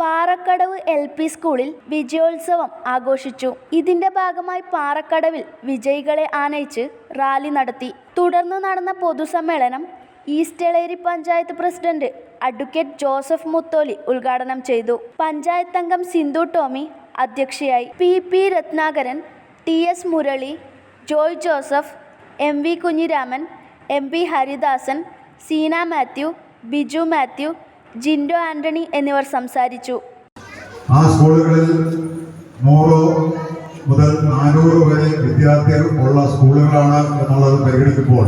Parakkadavu L P സ്കൂളിൽ വിജയോത്സവം ആഘോഷിച്ചു. ഇതിന്റെ ഭാഗമായി പാറക്കടവിൽ വിജയികളെ ആനയിച്ച് റാലി നടത്തി. തുടർന്ന് നടന്ന പൊതുസമ്മേളനം East Eleri panchayat president advocate Joseph Mutholi ഉദ്ഘാടനം ചെയ്തു. പഞ്ചായത്ത് അംഗം സിന്ധു ടോമി അധ്യക്ഷയായി. P P Ratnakaran T S Murali Joy Joseph M V Kunhiraman M P Haridasan Seena Mathew Biju Mathew Jindo Antony എന്നിവർ സംസാരിച്ചു. ആ സ്കൂളുകളിൽ നൂറോ മുതൽ നാനൂറ് വരെ വിദ്യാർത്ഥികൾ ഉള്ള സ്കൂളുകളാണ് എന്നുള്ളത് പരിഗണിക്കുമ്പോൾ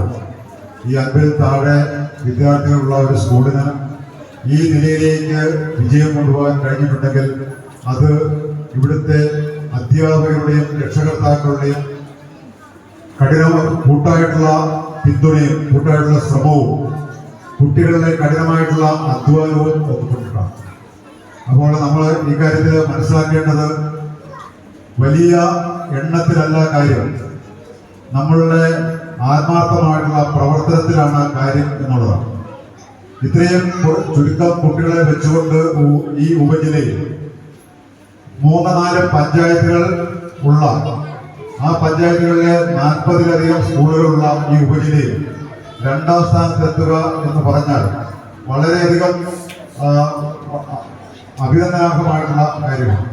ഈ അൻപതിൽ താഴെ വിദ്യാർത്ഥികളുള്ള ഒരു സ്കൂളിന് ഈ നിലയിലേക്ക് വിജയം കൊണ്ടുപോകാൻ കഴിഞ്ഞിട്ടുണ്ടെങ്കിൽ അത് ഇവിടുത്തെ അധ്യാപകരുടെയും രക്ഷകർത്താക്കളുടെയും കഠിന കൂട്ടായിട്ടുള്ള പിന്തുണയും കൂട്ടായിട്ടുള്ള ശ്രമവും കുട്ടികളുടെ കഠിനമായിട്ടുള്ള അധ്വാനവും ഒത്തുകൊണ്ടിട്ടാണ് അപ്പോൾ നമ്മൾ ഈ കാര്യത്തിൽ മനസ്സിലാക്കേണ്ടത് വലിയ എണ്ണത്തിലല്ല കാര്യം. നമ്മളുടെ ആത്മാർത്ഥമായിട്ടുള്ള പ്രവർത്തനത്തിലാണ് കാര്യം എന്നുള്ളതാണ്. ഇത്രയും ചുരുക്കം കുട്ടികളെ വെച്ചുകൊണ്ട് ഈ ഉപജില്ലയിൽ മൂന്ന് നാല് പഞ്ചായത്തുകൾ ഉള്ള ആ പഞ്ചായത്തുകളിലെ നാൽപ്പതിലധികം സ്കൂളുകളുള്ള ഈ ഉപജില്ലയിൽ രണ്ടാം സ്ഥാനത്തെത്തുക എന്ന് പറഞ്ഞാൽ വളരെയധികം അഭിനന്ദനാർഹമായിട്ടുള്ള കാര്യമാണ്.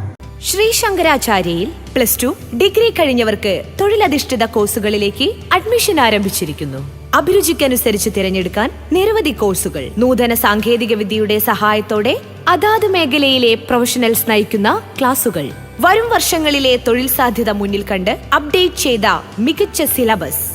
ശ്രീ ശങ്കരാചാര്യയിൽ പ്ലസ് ടു ഡിഗ്രി കഴിഞ്ഞവർക്ക് തൊഴിലധിഷ്ഠിത കോഴ്സുകളിലേക്ക് അഡ്മിഷൻ ആരംഭിച്ചിരിക്കുന്നു. അഭിരുചിക്കനുസരിച്ച് തിരഞ്ഞെടുക്കാൻ നിരവധി കോഴ്സുകൾ. നൂതന സാങ്കേതിക വിദ്യയുടെ സഹായത്തോടെ അതാത് മേഖലയിലെ പ്രൊഫഷണൽസ് നയിക്കുന്ന ക്ലാസുകൾ. വരും വർഷങ്ങളിലെ തൊഴിൽ സാധ്യത മുന്നിൽ കണ്ട് അപ്ഡേറ്റ് ചെയ്ത മികച്ച സിലബസ്.